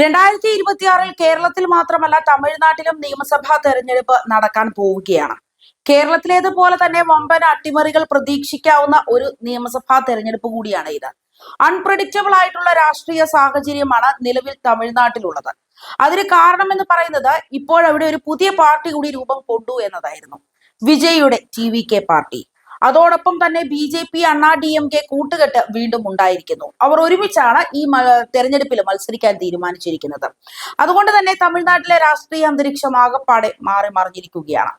രണ്ടായിരത്തി ഇരുപത്തിയാറിൽ കേരളത്തിൽ മാത്രമല്ല തമിഴ്നാട്ടിലും നിയമസഭാ തെരഞ്ഞെടുപ്പ് നടക്കാൻ പോവുകയാണ്. കേരളത്തിലേതുപോലെ തന്നെ വമ്പൻ അട്ടിമറികൾ പ്രതീക്ഷിക്കാവുന്ന ഒരു നിയമസഭാ തെരഞ്ഞെടുപ്പ് കൂടിയാണ് ഇത്. അൺപ്രഡിക്റ്റബിൾ ആയിട്ടുള്ള രാഷ്ട്രീയ സാഹചര്യമാണ് നിലവിൽ തമിഴ്നാട്ടിലുള്ളത്. അതിന് കാരണമെന്ന് പറയുന്നത് ഇപ്പോഴവിടെ ഒരു പുതിയ പാർട്ടി കൂടി രൂപം കൊണ്ടു എന്നതായിരുന്നു. വിജയുടെ ടി വി കെ പാർട്ടി. അതോടൊപ്പം തന്നെ B J P Anna D M K കൂട്ടുകെട്ട് വീണ്ടും ഉണ്ടായിരിക്കുന്നു. അവർ ഒരുമിച്ചാണ് ഈ തെരഞ്ഞെടുപ്പിൽ മത്സരിക്കാൻ തീരുമാനിച്ചിരിക്കുന്നത്. അതുകൊണ്ട് തന്നെ തമിഴ്നാട്ടിലെ രാഷ്ട്രീയ അന്തരീക്ഷം ആകപ്പാടെ മാറി മറിഞ്ഞിരിക്കുകയാണ്.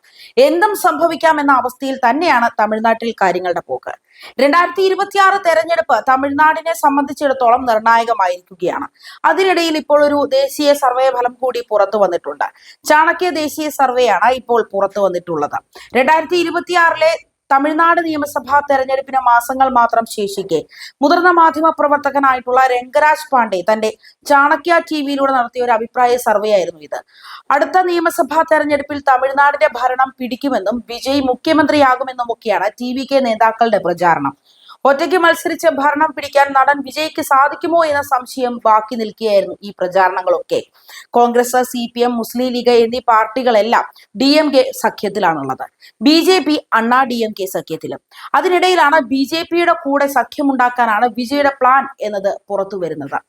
എന്തും സംഭവിക്കാം എന്ന അവസ്ഥയിൽ തന്നെയാണ് തമിഴ്നാട്ടിൽ കാര്യങ്ങളുടെ പോക്ക്. രണ്ടായിരത്തി ഇരുപത്തിയാറ് തെരഞ്ഞെടുപ്പ് തമിഴ്നാടിനെ സംബന്ധിച്ചിടത്തോളം നിർണായകമായിരിക്കുകയാണ്. അതിനിടയിൽ ഇപ്പോൾ ഒരു ദേശീയ സർവേ ഫലം കൂടി പുറത്തു വന്നിട്ടുണ്ട്. ചാണക്യ ദേശീയ സർവേയാണ് ഇപ്പോൾ പുറത്തു വന്നിട്ടുള്ളത്. രണ്ടായിരത്തി ഇരുപത്തിയാറിലെ തമിഴ്നാട് നിയമസഭാ തെരഞ്ഞെടുപ്പിന് മാസങ്ങൾ മാത്രം ശേഷിക്കെ. മുതിർന്ന മാധ്യമ പ്രവർത്തകനായിട്ടുള്ള രംഗരാജ് പാണ്ഡെ തന്റെ ചാണക്യ ടി വിയിലൂടെ നടത്തിയ ഒരു അഭിപ്രായ സർവേ ആയിരുന്നു ഇത്. അടുത്ത നിയമസഭാ തെരഞ്ഞെടുപ്പിൽ തമിഴ്നാടിന്റെ ഭരണം പിടിക്കുമെന്നും വിജയ് മുഖ്യമന്ത്രിയാകുമെന്നും ഒക്കെയാണ് ടി വി കെ നേതാക്കളുടെ പ്രചാരണം. ഒറ്റയ്ക്ക് മത്സരിച്ച് ഭരണം പിടിക്കാൻ നടൻ വിജയ്ക്ക് സാധിക്കുമോ എന്ന സംശയം ബാക്കി നിൽക്കുകയായിരുന്നു ഈ പ്രചാരണങ്ങളൊക്കെ. Congress C P M Muslim League എന്നീ പാർട്ടികളെല്ലാം D M K സഖ്യത്തിലാണുള്ളത്. B J P Anna D M K സഖ്യത്തിലും. അതിനിടയിലാണ് ബി ജെ പിയുടെ കൂടെ സഖ്യമുണ്ടാക്കാനാണ് വിജയുടെ പ്ലാൻ എന്നത് പുറത്തു വരുന്നത്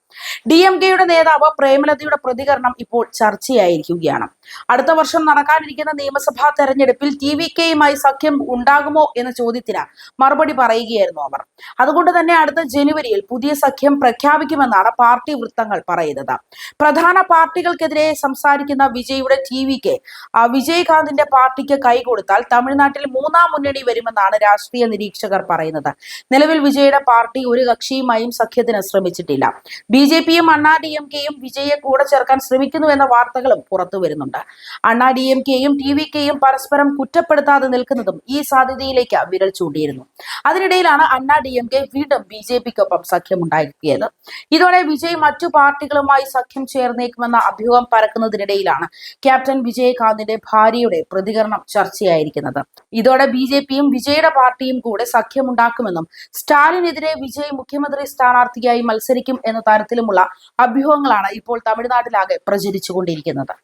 ഡി എം കെയുടെ നേതാവ് പ്രേമലതയുടെ പ്രതികരണം ഇപ്പോൾ ചർച്ചയായിരിക്കുകയാണ്. അടുത്ത വർഷം നടക്കാനിരിക്കുന്ന നിയമസഭാ തെരഞ്ഞെടുപ്പിൽ ടി വി കെയുമായി സഖ്യം ഉണ്ടാകുമോ എന്ന ചോദ്യത്തിന് മറുപടി പറയുകയായിരുന്നു അവർ. അതുകൊണ്ട് തന്നെ അടുത്ത ജനുവരിയിൽ പുതിയ സഖ്യം പ്രഖ്യാപിക്കുമെന്നാണ് പാർട്ടി വൃത്തങ്ങൾ പറയുന്നത്. പ്രധാന പാർട്ടികൾക്കെതിരെ സംസാരിക്കുന്ന വിജയുടെ ടി വി കെ വിജയകാന്തിന്റെ പാർട്ടിക്ക് കൈകൊടുത്താൽ തമിഴ്നാട്ടിൽ മൂന്നാം മുന്നണി വരുമെന്നാണ് രാഷ്ട്രീയ നിരീക്ഷകർ പറയുന്നത്. നിലവിൽ വിജയുടെ പാർട്ടി ഒരു കക്ഷിയുമായും സഖ്യത്തിന് ശ്രമിച്ചിട്ടില്ല. ബി ജെ പിയും അണ്ണാ ഡി എം കെയും വിജയെ കൂടെ ചേർക്കാൻ ശ്രമിക്കുന്നു എന്ന വാർത്തകളും പുറത്തു വരുന്നുണ്ട്. അണ്ണാ ഡി എം കെയും ടി വി കെയും പരസ്പരം കുറ്റപ്പെടുത്താതെ നിൽക്കുന്നതും ഈ സാധ്യതയിലേക്ക് വിരൽ ചൂണ്ടിയിരുന്നു. അതിനിടയിലാണ് അണ്ണാ ഡി എം കെ വീണ്ടും ബി ജെ പിക്കൊപ്പം സഖ്യമുണ്ടാക്കിയത്. ഇതോടെ വിജയ് മറ്റു പാർട്ടികളുമായി സഖ്യം ചേർന്നേക്കുമെന്ന അഭ്യൂഹം പരക്കുന്നതിനിടയിലാണ് ക്യാപ്റ്റൻ വിജയകാന്തിന്റെ ഭാര്യയുടെ പ്രതികരണം ചർച്ചയായിരിക്കുന്നത്. ഇതോടെ ബി ജെ പിയും വിജയുടെ പാർട്ടിയും കൂടെ സഖ്യമുണ്ടാക്കുമെന്നും സ്റ്റാലിനെതിരെ വിജയ് മുഖ്യമന്ത്രി സ്ഥാനാർത്ഥിയായി മത്സരിക്കും എന്ന തരത്തിലുമുള്ള അഭ്യൂഹങ്ങളാണ് ഇപ്പോൾ തമിഴ്നാട്ടിലാകെ പ്രചരിച്ചുകൊണ്ടിരിക്കുന്നത്.